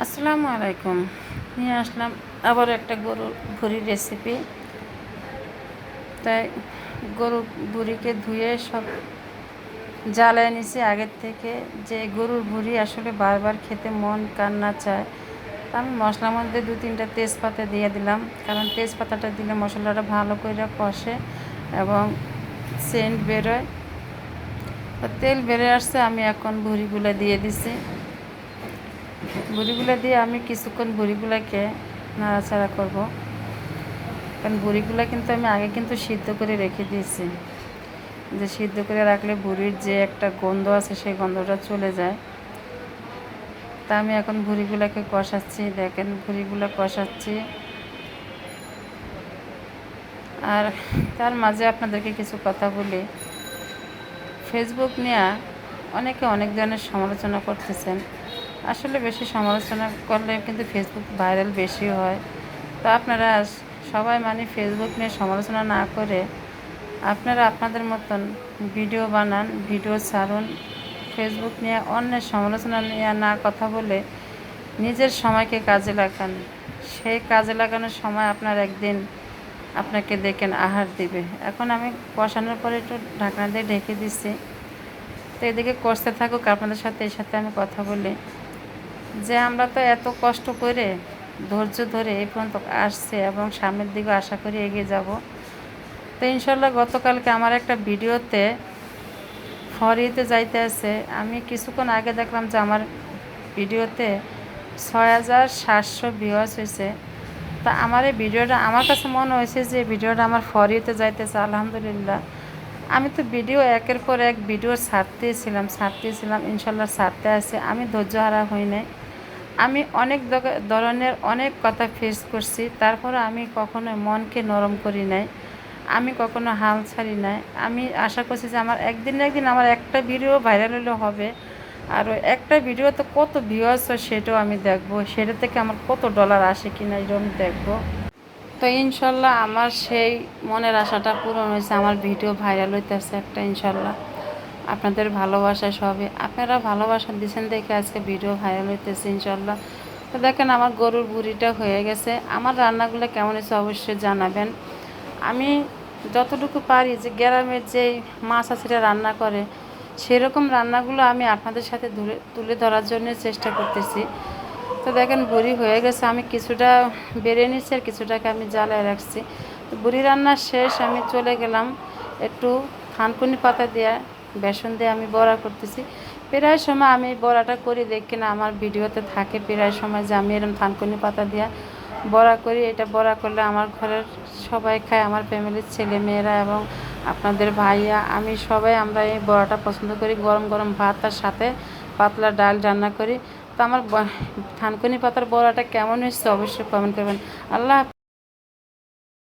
আসসালামু আলাইকুম। নিয়ে আসলাম আবার একটা গরুর ভুড়ির রেসিপি তাই গরু ভুড়িকে ধুয়ে সব জ্বালায় নিছি। আগের থেকে যে গরুর ভুড়ি আসলে বারবার খেতে মন কান্না চায়। তা আমি মশলার মধ্যে দু তিনটা তেজপাতা দিয়ে দিলাম। কারণ তেজপাতাটা দিলে মশলাটা ভালো করে কষে এবং সেন্ট বেরোয়। তেল বেড়ে আসছে, আমি এখন ভুড়িগুলো দিয়ে দিছি। বুড়িগুলো দিয়ে আমি কিছুক্ষণ বুড়িগুলোকে নাড়াচাড়া করব। কারণ বুড়িগুলো কিন্তু আমি আগে কিন্তু সিদ্ধ করে রেখে দিয়েছি। যে সিদ্ধ করে রাখলে বুড়ির যে একটা গন্ধ আছে সেই গন্ধটা চলে যায়। তা আমি এখন ভুড়িগুলোকে কষাচ্ছি। দেখেন, ভুড়িগুলো কষাচ্ছি। আর তার মাঝে আপনাদেরকে কিছু কথা বলি। ফেসবুক নিয়ে অনেকে অনেক ধরনের সমালোচনা করতেছেন। আসলে বেশি সমালোচনা করলে কিন্তু ফেসবুক ভাইরাল বেশি হয়। তো আপনারা সবাই মানে ফেসবুক নিয়ে সমালোচনা না করে আপনারা আপনাদের মতন ভিডিও বানান, ভিডিও ছাড়ুন ফেসবুক নিয়ে অন্যের সমালোচনা নিয়ে না কথা বলে নিজের সময়কে কাজে লাগান। সেই কাজে লাগানোর সময় আপনার একদিন আপনাকে দেখেন আহার দিবে। এখন আমি কষানোর পরে একটু ঢাকনা দিয়ে ঢেকে দিচ্ছি। তো এদিকে কষতে থাকুক, আপনাদের সাথে এর সাথে আমি কথা বলি। যে আমরা তো এত কষ্ট করে, ধৈর্য ধরে এই পর্যন্ত আসছে এবং সামনের দিকে আশা করি এগিয়ে যাব। তো ইনশাল্লাহ গতকালকে আমার একটা ভিডিওতে ফরিতে যাইতে আছে। আমি কিছুক্ষণ আগে দেখলাম যে আমার ভিডিওতে ছয় হাজার সাতশো ভিউয়ার্স হয়েছে। তা আমার এই ভিডিওটা, আমার কাছে মনে হয়েছে যে ভিডিওটা আমার ফরিতে যাইতেছে, আলহামদুলিল্লাহ। আমি তো ভিডিও একের পর এক ভিডিও ছাড়তেছিলাম ছাড়তেছিলাম, ইনশাল্লাহ ছাড়তে আছে। আমি ধৈর্য হারা হই নাই। আমি অনেক ধরনের অনেক কথা ফেস করছি তারপরে আমি কখনো মনকে নরম করি নাই, আমি কখনো হাল ছাড়ি নাই। আমি আশা করছি যে আমার একদিন না একদিন আমার একটা ভিডিও ভাইরাল হলে হবে। আর একটা ভিডিওতে কত ভিউয়ার্স হয় সেটাও আমি দেখব, সেটা থেকে আমার কত ডলার আসে কিনা এটাও আমি দেখব। তো ইনশাল্লাহ আমার সেই মনের আশাটা পূরণ হয়েছে, আমার ভিডিও ভাইরাল হইতেছে একটা ইনশাল্লাহ। আপনাদের ভালোবাসা সবই। আপনারা ভালোবাসা দিচ্ছেন দেখে আজকে ভিডিও ভাইরাল হইতেছে ইনশাল্লাহ তো দেখেন, আমার গরুর বুড়িটা হয়ে গেছে। আমার রান্নাগুলো কেমন হয়েছে অবশ্যই জানাবেন। আমি যতটুকু পারি যে গ্রামের যেই মাছ আছিরা রান্না করে, সেরকম রান্নাগুলো আমি আপনাদের সাথে তুলে তুলে ধরার জন্য চেষ্টা করতেছি। তো দেখেন, বুড়ি হয়ে গেছে। আমি কিছুটা বেড়ে নিচ্ছি আর কিছুটাকে আমি জ্বালায় রাখছি। বুড়ি রান্না শেষ, আমি চলে গেলাম একটু থানকুনি পাতা দিয়ে বেসন দিয়ে আমি বড়া করতেছি। প্রায় সময় আমি বড়াটা করি দেখি না আমার ভিডিওতে থাকে প্রায় সময় যে আমি এরকম থানকুনি পাতা দিয়ে বড়া করি। এটা বড়া করলে আমার ঘরের সবাই খায়, আমার ফ্যামিলির ছেলে মেয়েরা এবং আপনাদের ভাইয়া। আমি সবাই আমরা এই বড়াটা পছন্দ করি, গরম গরম ভাত তার সাথে পাতলা ডাল রান্না করি। তো আমার থানকুনি পাতার বড়াটা কেমন হয়েছে অবশ্যই কমেন্ট করবেন। আল্লাহ